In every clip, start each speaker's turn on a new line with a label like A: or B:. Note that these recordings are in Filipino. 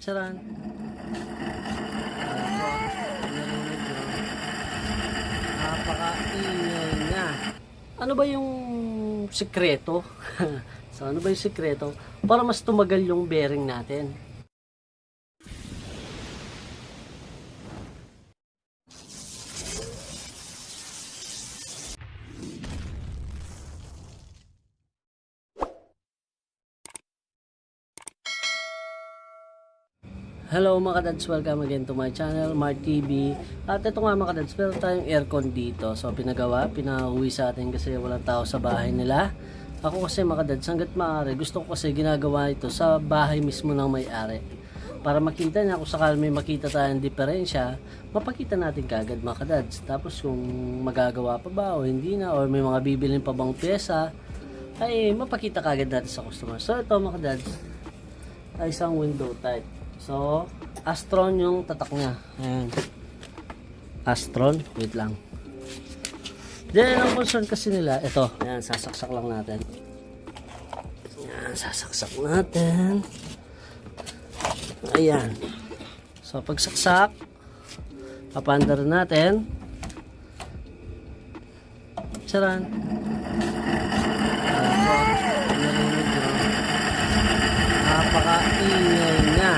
A: Charan. Napaka-ingay niya. Ano ba yung sikreto? so, ano ba yung sikreto? Para mas tumagal yung bearing natin. Hello mga kadads, welcome again to my channel, Mart TV. At ito nga mga kadads, meron tayong aircon dito. So pinagawa, pinauwi sa atin kasi walang tao sa bahay nila. Ako kasi mga kadads, hanggat maaari, gusto ko kasi ginagawa ito sa bahay mismo ng may-ari. Para makita niya kung sakali may makita tayong diferensya, mapakita natin kagad mga kadads. Tapos kung magagawa pa ba o hindi na, or may mga bibilin pa bang pyesa, ay mapakita kagad natin sa customer. So ito mga kadads, ay isang window type. So, Astron yung tatak niya. Ayan. Astron. Wait lang. Then, ang concern kasi nila, ito. Ayan, sasaksak lang natin. Ayan, sasaksak natin. Ayan. So, pagsaksak, papanda rin natin. Charan. Napaka-ingay niya.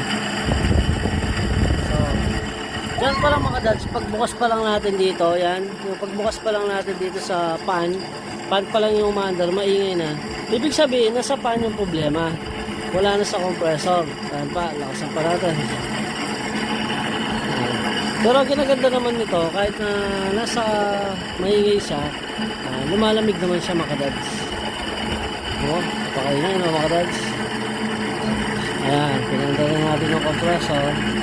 A: So, yan pa lang mga dads, pagbukas pa lang natin dito, yan, pagbukas pa lang natin dito sa pan, pan pa lang yung umandar, maingay na. Ibig sabihin, nasa pan yung problema. Wala na sa compressor. Yan pa, lakas ang paratan. Pero ginaganda naman nito, kahit na nasa maingay siya, ah, lumalamig naman siya mga dads. Oh, napakaingay na mga dads. Ayan, pinanda na natin yung compressor.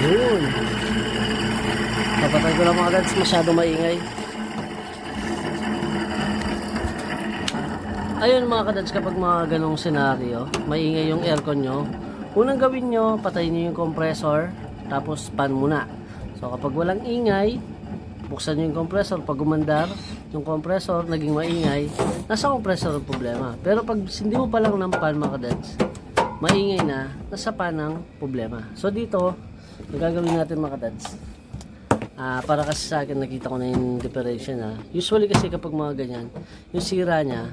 A: Yun. Kapatay ko lang mga dads, masyado maingay. Ayun mga kadads, kapag mga ganong senaryo, maingay yung aircon nyo, unang gawin nyo, patayin nyo yung compressor, tapos pan muna. So kapag walang ingay, buksan nyo yung compressor. Pag gumandar, yung compressor naging maingay, nasa compressor ang problema. Pero pag hindi mo pa lang ng pan mga kadads, maingay na, nasa pan ang problema. So dito, ang gagawin natin mga kadads, Ah, para kasi sa akin nakita ko na yung differential na. Usually kasi kapag mga ganyan, yung sira niya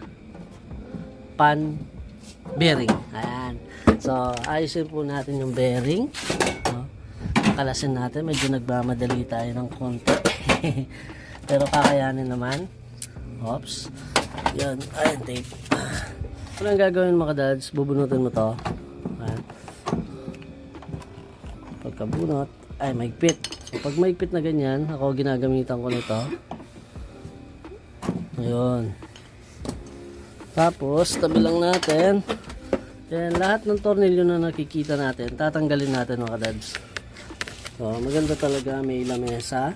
A: pan bearing. Ayan. So, ayusin po natin yung bearing. No? Kalasin natin. Medyo nagmamadali tayo ng konti. Pero kakayanin naman. Oops. Yan. Ayan, tape. Ano ang gagawin mga dads? Bubunutin mo to. Ayan. Pagkabunot, ay maigpit. So, pag maigpit na ganyan, ako ginagamitan ko nito. Ayun. Tapos, tabi lang natin. Then, lahat ng tornilyo na nakikita natin, tatanggalin natin mga dads. So, maganda talaga may lamesa.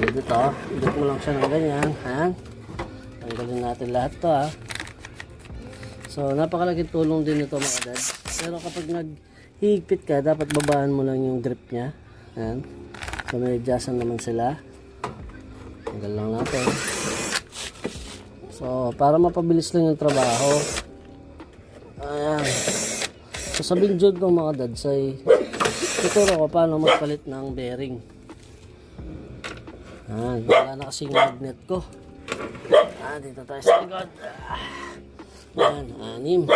A: Dito to. Idot mo lang siya ng ganyan. Ayan. Tanggalin natin lahat to ha. So, napakalaking tulong din ito mga dads. Pero kapag naghihigpit ka, dapat babaan mo lang yung grip niya. Ayan. So, may adjustan naman sila. Tanggal lang natin. So, para mapabilis lang yung trabaho. Ayan. So, sa video ko mga dads ay tuturo ko paano magpalit ng bearing. Ayan. Wala na kasing magnet ko. Ah, dito tayo sa likod. Ayan, anim.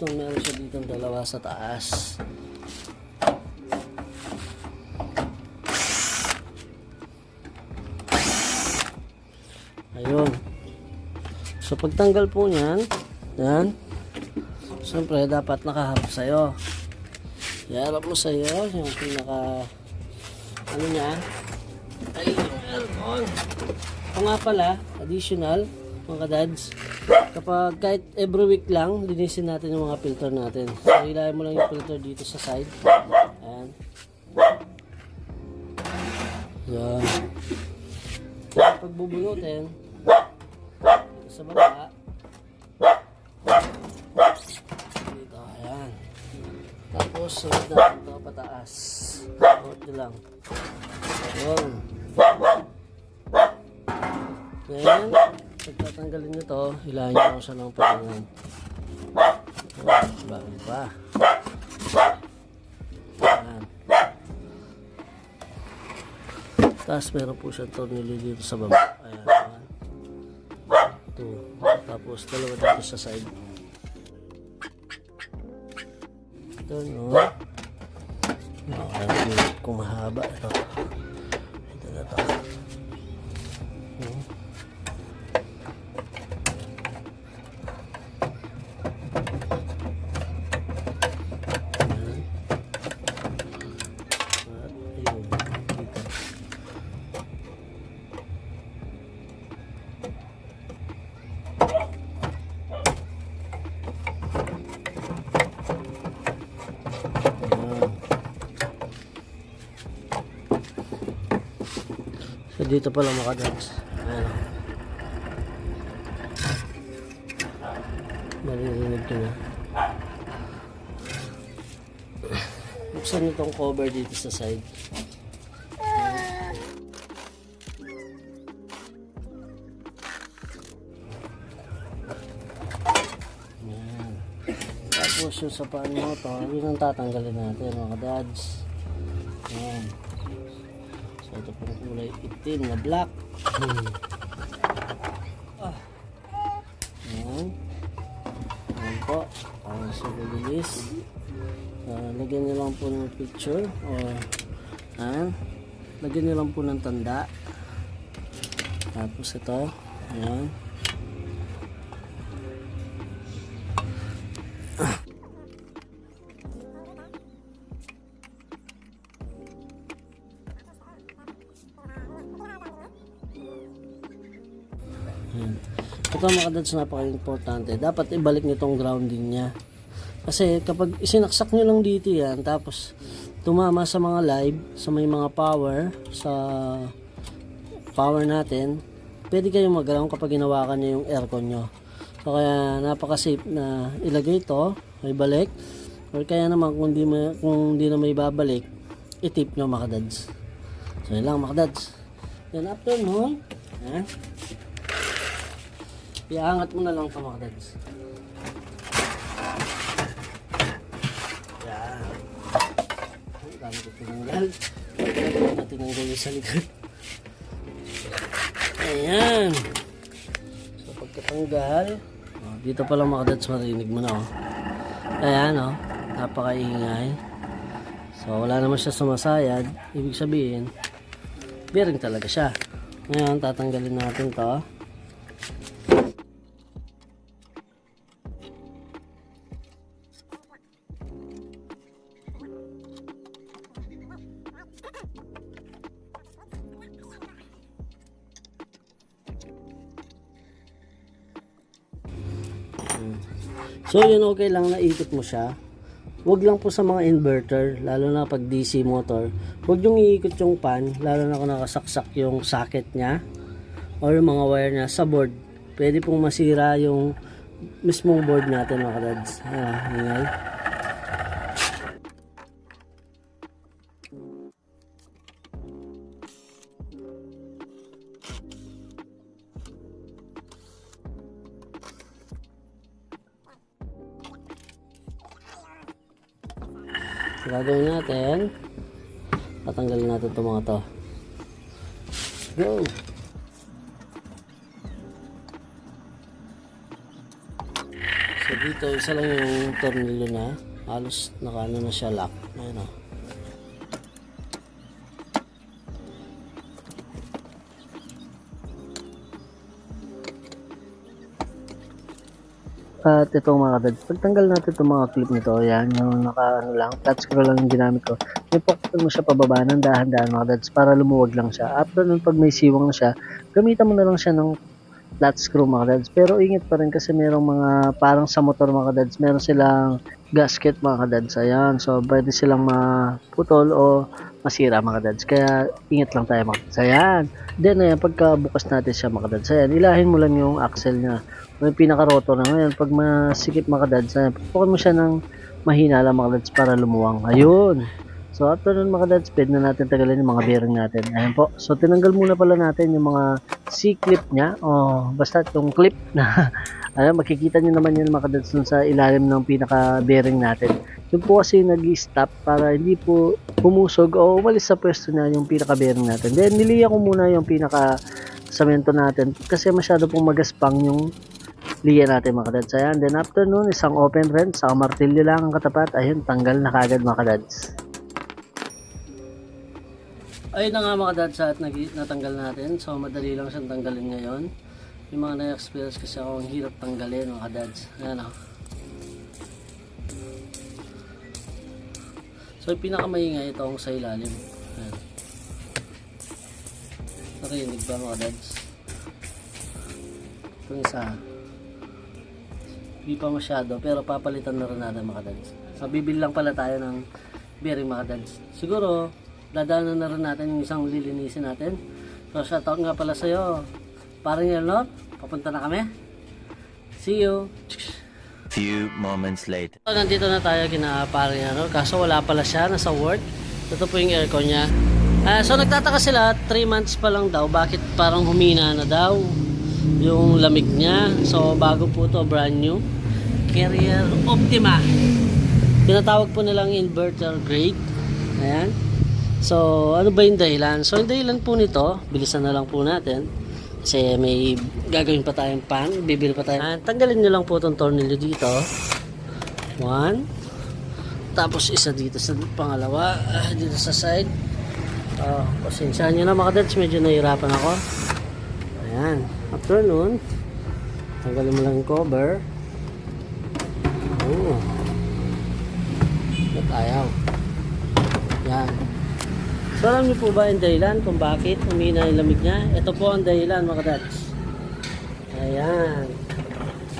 A: Gusto meron siya dito dalawa sa taas. Ayun. So pagtanggal po niyan, yan. Siyempre dapat nakaharap sa'yo. Iharap mo sa'yo, yung pinaka, ano niya, ay yung aircon. Ito nga pala, additional, mga dads kapag kahit every week lang, linisin natin yung mga filter natin. So, hilahin mo lang yung filter dito sa side. Ayan. Yan. Kapag bubunutin, sa baba, dito, ayan. Tapos, sunod na ito pataas. Hold lang. Ayan. Ayan pagtatanggalin nyo to, hilahin nyo lang siya ng patingan. Bago pa. Ayan. Tapos meron po siyang tornilyo dito sa baba. Ayan. ayan. Ito. Tapos dalawa dito sa side. Ito no. Okay, kung mahaba ito. Ito dito pala makadags. Ayan. Maririnig ko na. Buksan nyo tong cover dito sa side. Ayan. Tapos yung sa paan mo to, yun ang tatanggalin natin mga dads. Ayan. Ito pong kulay itim na black. Hmm. Ah. Ayan. Ayan po. Para sa bilis. Uh, lagyan nyo lang po ng picture or ayan. Lagyan nyo lang po ng tanda. Tapos ito. Ayan. Dads napaka-importante. Dapat ibalik nyo tong grounding niya. Kasi kapag isinaksak nyo lang dito yan, tapos tumama sa mga live, sa may mga power, sa power natin, pwede kayong mag-ground kapag ginawakan nyo yung aircon nyo. So kaya napaka-safe na ilagay ito, may balik, or kaya naman kung di, ma, kung di na may babalik, itip nyo mga dads. So yun lang mga dads. Then after nun, eh, Iangat mo na lang ito mga dads. Yan. Ang dami ko tinanggal. Ang dami tinanggal yung sa likod. Ayan. So pagkatanggal, oh, dito pa lang mga dads marinig mo na oh. Ayan oh, napakaingay. So wala naman siya sumasayad. Ibig sabihin, bearing talaga siya. Ngayon, tatanggalin natin to. So yun okay lang na ikot mo siya. Huwag lang po sa mga inverter, lalo na pag DC motor. Huwag yung iikot yung pan, lalo na kung nakasaksak yung socket niya or yung mga wire niya sa board. Pwede pong masira yung mismong board natin mga dads. Ah, ingay. Gagawin natin, tatanggalin natin itong mga to. Go! So dito, isa lang yung tornilyo na. Halos nakaano na siya lock. Ayun o. At itong mga dads, pagtanggal natin itong mga clip nito, yan, yung naka ano lang, touch screw lang yung ginamit ko. Ipokpon mo siya pababa ng dahan-dahan mga dads para lumuwag lang siya. After nun, pag may siwang na siya, gamitan mo na lang siya ng flat screw mga dads. Pero ingat pa rin kasi merong mga, parang sa motor mga dads, meron silang gasket mga dads. Ayan, so pwede silang maputol o masira mga dads. Kaya ingat lang tayo mga dads. Ayan. Then ayan, pagka bukas natin siya mga dads, ayan, ilahin mo lang yung axle niya may pinaka-rotor na ngayon. Pag masikip mga kadads, ayan, pupukin mo siya ng mahina lang mga kadads para lumuwang. Ayun. So after nun mga kadads, pwede na natin tagalin yung mga bearing natin. Ayan po. So tinanggal muna pala natin yung mga C-clip niya. O basta yung clip na Ayan, makikita nyo naman yun mga kadads dun sa ilalim ng pinaka-bearing natin. Yun po kasi nag-stop para hindi po pumusog o umalis sa pwesto na yung pinaka-bearing natin. Then niliya ko muna yung pinaka-samento natin kasi masyado pong magaspang yung liya natin mga kadads. Ayan, then after nun, isang open wrench, sa martilyo lang ang katapat. Ayun, tanggal na kagad mga kadads. Ayun na nga mga kadads at natanggal natin. So madali lang siyang tanggalin ngayon. Yung mga na-experience kasi ako ang hirap tanggalin mga kadads. Ayan o. So yung pinakamaingay ito ang sa ilalim. Ayan. Narinig ba mga kadads? Yung isa. Hindi pa masyado pero papalitan na rin natin mga kadads. So bibili lang pala tayo ng bearing mga kadads. Siguro dadaanan na rin natin yung isang lilinisin natin. So shoutout nga pala sa'yo. Parang yan no? Papunta na kami. See you.
B: Few moments later.
A: So, nandito na tayo kina pare ano, kaso wala pala siya, nasa work. Ito po yung aircon niya. Ah, so nagtataka sila, 3 months pa lang daw, bakit parang humina na daw yung lamig niya. So bago po to brand new. Carrier Optima. Tinatawag po nilang inverter grade. Ayan. So, ano ba yung dahilan? So, yung dahilan po nito, bilisan na lang po natin. Kasi may gagawin pa tayong pan, bibili pa tayo. Ah, tanggalin nyo lang po itong tornilyo dito. One. Tapos isa dito sa pangalawa, ah, dito sa side. Oh, pasensyahan nyo na mga dads, medyo nahirapan ako. Ayan. After nun, tanggalin mo lang yung cover. Oh. Ba't ayaw? Yan. So alam niyo po ba yung dahilan kung bakit umina yung lamig niya? Ito po ang dahilan mga dads. Ayan.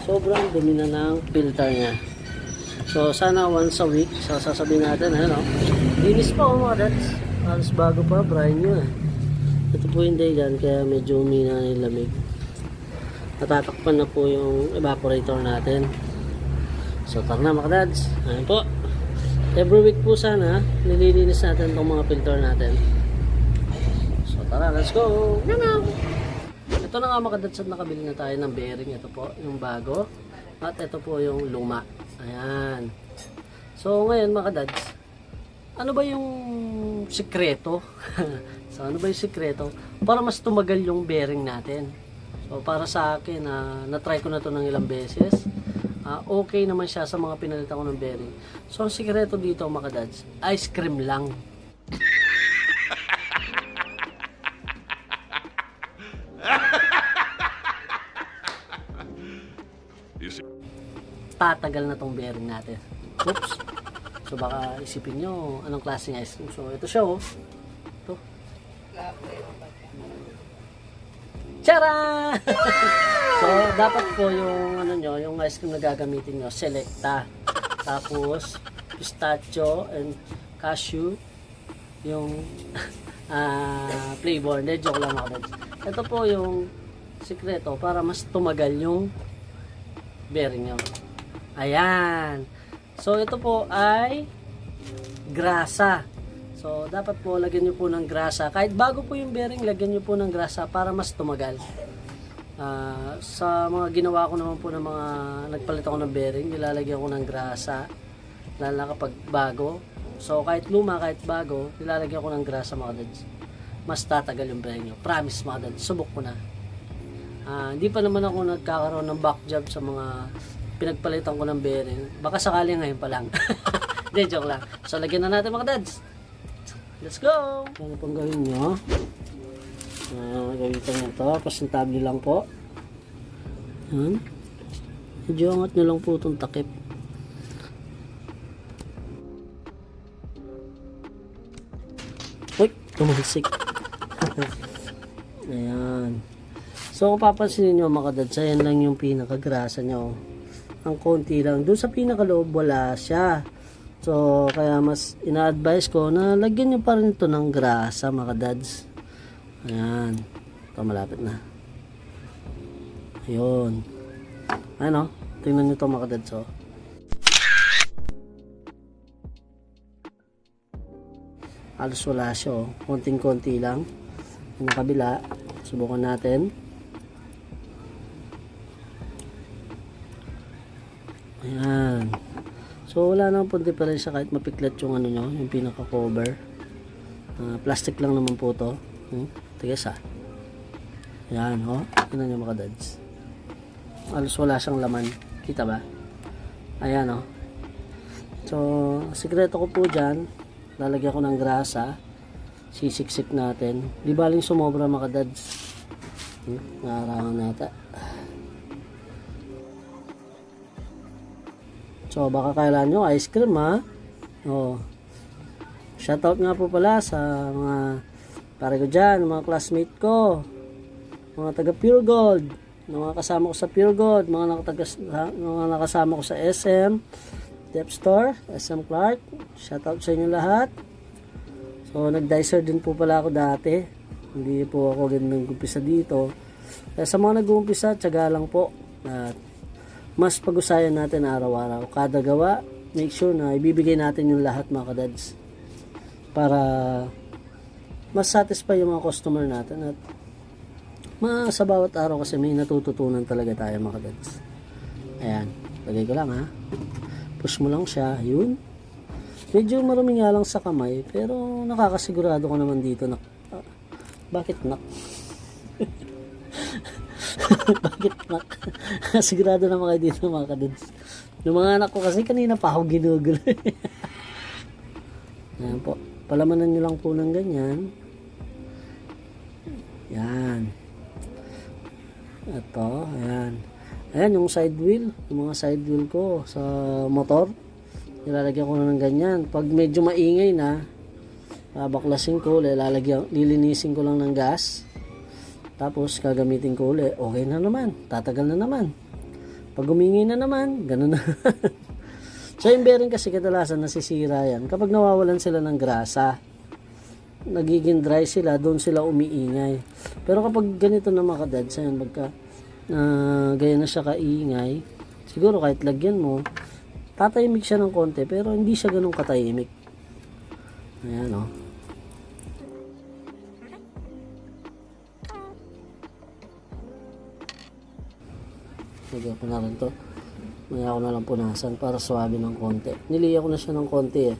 A: Sobrang dumi na ng filter niya. So sana once a week, so sasabihin natin, ano, linis pa oh, mga dads. Halos bago pa, brand new eh. Ito po yung dahilan kaya medyo umina na yung lamig. Natatakpan na po yung evaporator natin. So tara na mga dads. Ayan po. Every week po sana, nililinis natin itong mga filter natin. So tara, let's go! Ito na nga mga dads at nakabili na tayo ng bearing. Ito po, yung bago. At ito po yung luma. Ayan. So ngayon mga dads, ano ba yung sikreto? so ano ba yung sikreto? Para mas tumagal yung bearing natin. So para sa akin, na na-try ko na to ng ilang beses. Ah, okay naman siya sa mga pinalitan ko ng bearing. So ang sikreto dito mga dads, ice cream lang. Tatagal na tong bearing natin. Oops. So baka isipin nyo anong klaseng ice cream. So ito siya oh. Ito. Tara! so, dapat po yung ano nyo, yung ice cream na gagamitin nyo, selecta. Tapos, pistachio and cashew. Yung ah flavor. Hindi, joke lang ako. Ito po yung sikreto para mas tumagal yung bearing nyo. Ayan. So, ito po ay grasa. So, dapat po lagyan nyo po ng grasa. Kahit bago po yung bearing, lagyan nyo po ng grasa para mas tumagal. Ah, sa mga ginawa ko naman po ng mga nagpalit ako ng bearing, nilalagyan ko ng grasa. Lalo na kapag bago. So, kahit luma, kahit bago, nilalagyan ko ng grasa mga dads. Mas tatagal yung bearing nyo. Promise mga dads. Subok ko na. Ah, hindi pa naman ako nagkakaroon ng back job sa mga pinagpalitan ko ng bearing. Baka sakali ngayon pa lang. Hindi, joke lang. So, lagyan na natin mga dads. Let's go! Ano pong gawin nyo? Uh, gamitan nyo ito. Presentable lang po. Yan. Medyo angat nyo lang po itong takip. Uy! Tumalsik. Ayan. So kung papansinin nyo mga kadads, ayan lang yung pinakagrasa nyo. Ang konti lang. Doon sa pinakaloob wala siya. So kaya mas ina-advise ko na lagyan nyo pa rin ito ng grasa mga kadads. Ayan. Ito malapit na. Ayun. Ano? Tingnan nyo to mga kadads oh. Halos wala siya oh. Konting-konti lang. Yung kabila. Subukan natin. Ayan. So wala naman po diferensya kahit mapiklat yung ano nyo, yung pinaka-cover. Ah, plastic lang naman po to. Hmm? Tigas ah. Ayan, oh. Tingnan nyo mga dads. Halos wala siyang laman. Kita ba? Ayan, oh. So, sikreto ko po dyan, lalagyan ko ng grasa. Sisiksik natin. Di baling sumobra mga dads. Hmm? Nararangan nata. So, baka kailan nyo ice cream, ha? Oh. Shoutout nga po pala sa mga pare ko dyan, mga classmate ko, mga taga Pure Gold, mga kasama ko sa Pure Gold, mga, nakataga, mga nakasama ko sa SM, Dep Store, SM Clark. Shoutout sa inyo lahat. So, nag-dicer din po pala ako dati. Hindi po ako ganun nag-umpisa dito. Kaya sa mga nag-uumpisa, tsaga lang po. At mas pag-usayan natin araw-araw. Kada gawa, make sure na ibibigay natin yung lahat mga kadads. Para mas satisfy yung mga customer natin at ma sa bawat araw kasi may natututunan talaga tayo mga kadads. Ayan, lagay ko lang ha. Push mo lang siya, yun. Medyo marumi nga lang sa kamay, pero nakakasigurado ko naman dito na ah, bakit nak? bakit nak? Sigurado naman kayo dito mga kadads. Yung mga anak ko kasi kanina pa ako ginugulo. Ayan po. Palamanan nyo lang po ng ganyan. Yan. Ito, ayan. Ayan, yung side wheel. Yung mga side wheel ko sa motor. Nilalagyan ko na ng ganyan. Pag medyo maingay na, babaklasin ko, lalagyan, lilinisin ko lang ng gas. Tapos, gagamitin ko uli. Okay na naman. Tatagal na naman. Pag umingay na naman, ganun na. so, yung bearing kasi kadalasan nasisira yan. Kapag nawawalan sila ng grasa, nagiging dry sila, doon sila umiingay. Pero kapag ganito na mga kadads, ayan, magka, ah, gaya na siya kaingay, siguro kahit lagyan mo, tatahimik siya ng konti, pero hindi siya ganun katahimik. Ayan, oh. Lagyan ko na rin to. Maya ko na lang punasan para swabe ng konti. Niliya ko na siya ng konti eh.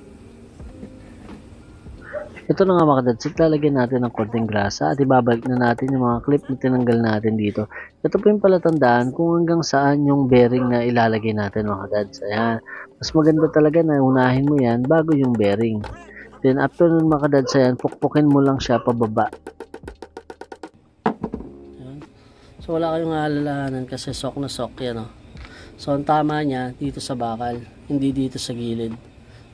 A: Ito na nga mga kadads, lalagyan natin ng konting grasa at ibabalik na natin yung mga clip na tinanggal natin dito. Ito po yung palatandaan kung hanggang saan yung bearing na ilalagay natin mga kadads. Ayan. Mas maganda talaga na unahin mo yan bago yung bearing. Then after nun mga kadads, ayan, pukpukin mo lang siya pababa. So wala kayong aalalahanan kasi sok na sok yan oh. So ang tama niya dito sa bakal, hindi dito sa gilid.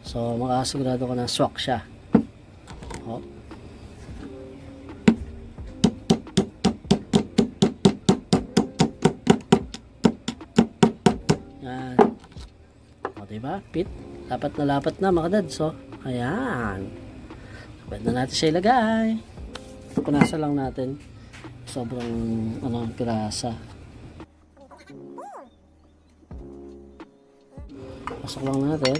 A: So makasigurado ko na swak siya. Oh. Yan. O, diba? Pit. Lapat na lapat na mga dads. So, ayan. Pwede na natin siya ilagay. Punasan lang natin. Sobrang, ano, pirasa. Pasok lang natin.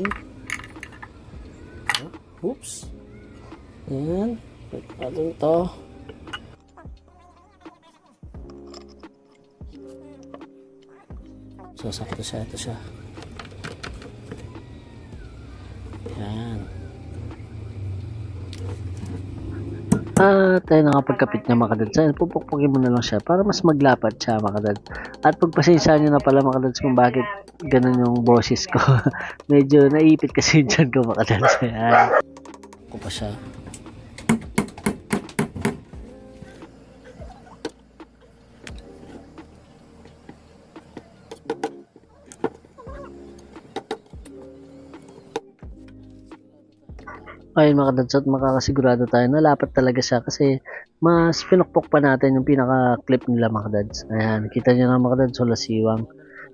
A: Oops. Ayan. Atin to. So, sakto siya. Ito siya. At ayun nakapagkapit niya mga kadads. Ayun, pupukpukin mo na lang siya para mas maglapat siya mga kadads. At pagpasensya nyo na pala mga kadads kung bakit ganun yung boses ko. Medyo naipit kasi dyan ko mga kadads. Ayan. Ko pa siya. Ayun mga kadads at makakasigurado tayo na lapat talaga siya kasi mas pinukpok pa natin yung pinaka-clip nila mga kadads. Ayan, kita nyo na mga kadads, wala siwang.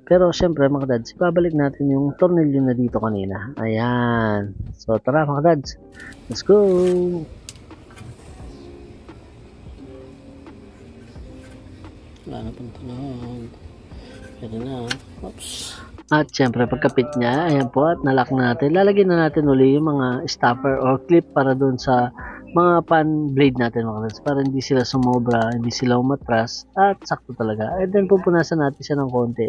A: Pero syempre mga kadads, ibabalik natin yung tornilyo na dito kanina. Ayan. So tara mga kadads, let's go! Wala na pang tunog. Ito na. Oops. At syempre pagkapit niya, ayan po at nalock na natin. Lalagyan na natin uli yung mga stopper or clip para doon sa mga pan blade natin mga kads para hindi sila sumobra, hindi sila umatras at sakto talaga. And then pupunasan natin siya ng konti.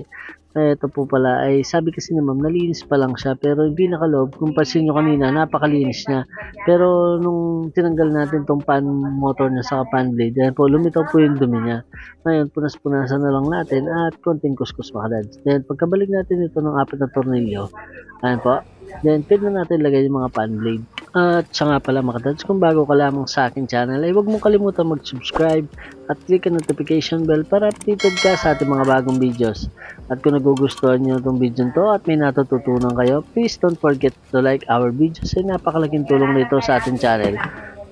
A: Eh, ito po pala ay sabi kasi ni ma'am nalinis pa lang siya pero yung pinakaloob kung pansin nyo kanina napakalinis niya pero nung tinanggal natin tong pan motor niya sa pan blade ayan po lumitaw po yung dumi niya ngayon punas-punasan na lang natin at konting kuskus mga dads then pagkabalik natin ito ng apat na tornilyo ayan po then pwede na natin lagay yung mga pan blade at siya nga pala mga dads kung bago ka lamang sa akin channel ay huwag mong kalimutan mag-subscribe at click ang notification bell para updated ka sa ating mga bagong videos at kung nagugustuhan nyo itong video to at may natututunan kayo, please don't forget to like our videos ay napakalaking tulong nito sa ating channel.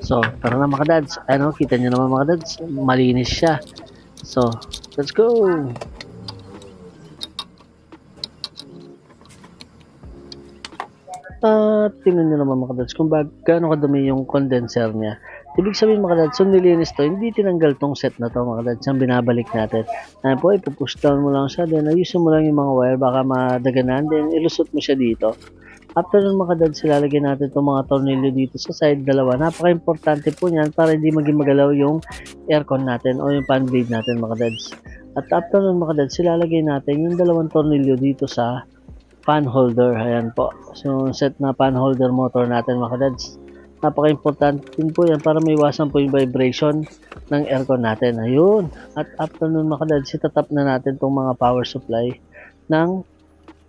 A: So, tara na mga dads. Ano, kita nyo naman mga dads, malinis siya. So, let's go! At tingnan nyo naman mga dads kung bag, gaano kadumi yung condenser niya. Ibig sabihin mga kung nilinis to, hindi tinanggal tong set na to mga dads, ang binabalik natin. Ayan po, ipupush down mo lang siya, then ayusin mo lang yung mga wire, baka madaganan, then ilusot mo siya dito. After nun mga dads, ilalagay natin itong mga tornilyo dito sa side dalawa. Napaka-importante po niyan para hindi maging magalaw yung aircon natin o yung fan blade natin mga. At after nun mga dads, ilalagay natin yung dalawang tornilyo dito sa fan holder. Ayan po. So, set na fan holder motor natin mga dads. Napaka-importante din po yan para maiwasan po yung vibration ng aircon natin. Ayun. At after nun mga dads, itatap na natin itong mga power supply ng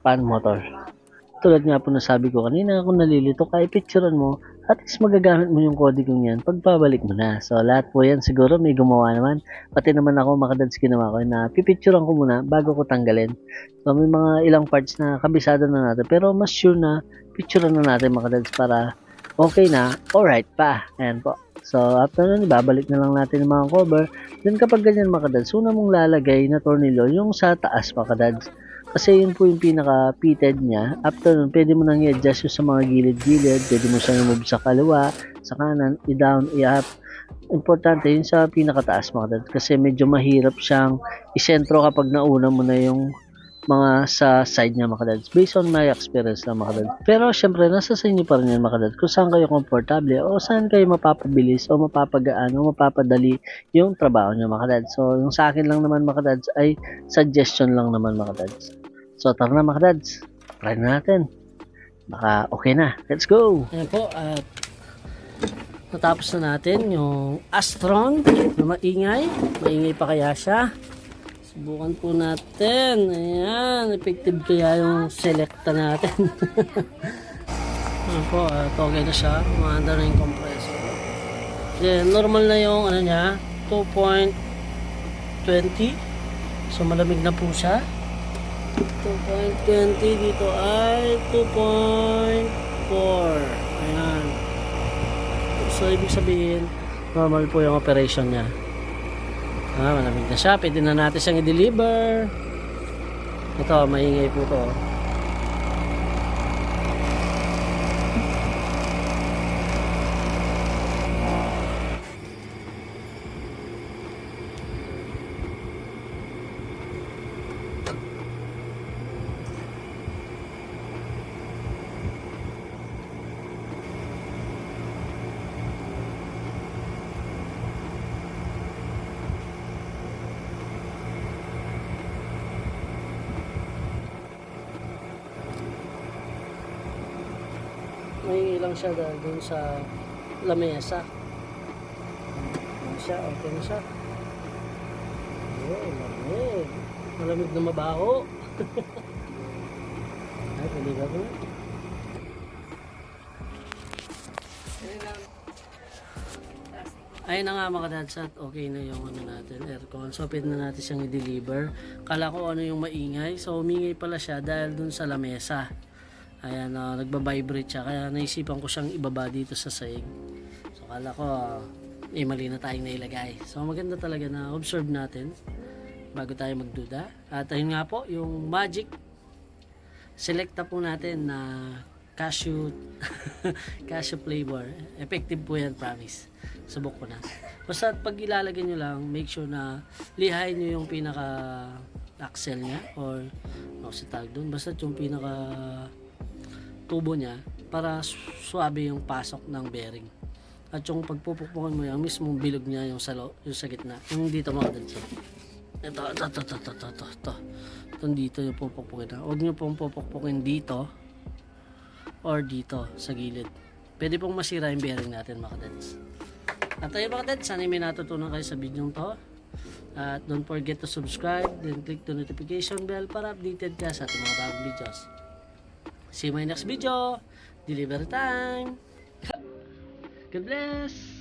A: fan motor. Tulad nga po na sabi ko kanina, kung nalilito ka, ipicturean mo, at least magagamit mo yung kong yan pagpabalik mo na. So, lahat po yan siguro may gumawa naman. Pati naman ako, mga dads, ginawa ko na pipicturean ko muna bago ko tanggalin. So, may mga ilang parts na kabisado na natin. Pero mas sure na picturean na natin mga dads para okay na, alright pa. Ayan po. So, after nun, ibabalik na lang natin yung mga cover. Then, kapag ganyan mga dads, una mong lalagay na tornilyo yung sa taas mga dads. Kasi yun po yung pinaka-pitted niya. After nun, pwede mo nang i-adjust yung sa mga gilid-gilid. Pwede mo siyang i-move sa kaliwa, sa kanan, i-down, i-up. Importante yun sa pinakataas mga dads. Kasi medyo mahirap siyang isentro kapag nauna mo na yung mga sa side niya mga dads. Based on my experience lang mga dads. Pero syempre, nasa sa inyo pa rin yan mga dads. Kung saan kayo komportable o saan kayo mapapabilis o mapapagaan o mapapadali yung trabaho niyo mga dads. So, yung sa akin lang naman mga dads ay suggestion lang naman mga dads. So, tara na mga dads. Try na natin. Baka okay na. Let's go! Ayan po, at natapos na natin yung Astron na maingay. Maingay pa kaya siya. Subukan po natin. Ayan, effective kaya yung selecta natin. Ayan po, at okay na siya. Umaanda na yung compressor. Then, normal na yung ano niya, 2.20. So, malamig na po siya. 2.20 dito ay 2.4 ayan. So ibig sabihin normal po yung operation niya. Ah, malamig na siya. Pwede na natin siyang i-deliver. Ito maingay po to maingay lang siya dahil dun sa lamesa Ayan siya, okay na siya Ayun, malamig malamig na mabaho ay, paligaw ko na Ayun na nga mga dads okay na yung ano natin, aircon. So pwede na natin siyang i-deliver. Kala ko ano yung maingay. So umingay pala siya dahil dun sa lamesa. Ayan, uh, nagba-vibrate siya. Kaya naisipan ko siyang ibaba dito sa saing. So kala ko, eh mali na tayong nailagay. So maganda talaga na observe natin bago tayo magduda. At ayun nga po, yung magic selecta po natin na cashew cashew flavor. Effective po yan, promise. Subok ko na. Basta pag ilalagay nyo lang, make sure na lihain nyo yung pinaka axle niya or ano si tag doon. Basta yung pinaka tubo niya para su- suabe yung pasok ng bearing. At yung pagpupukpukan mo yung mismong bilog niya yung sa, lo- yung sa gitna. Yung dito mga kadens. Ito, ito, ito, ito, ito, ito, ito, ito. Itong dito yung pupukpukin na. Huwag nyo pong pupukpukin dito or dito sa gilid. Pwede pong masira yung bearing natin mga kadens. At ayun mga kadens, sana may natutunan kayo sa video to. At don't forget to subscribe, then click the notification bell para updated ka sa ating mga bagong videos. See you my next video. Delivery time. God bless.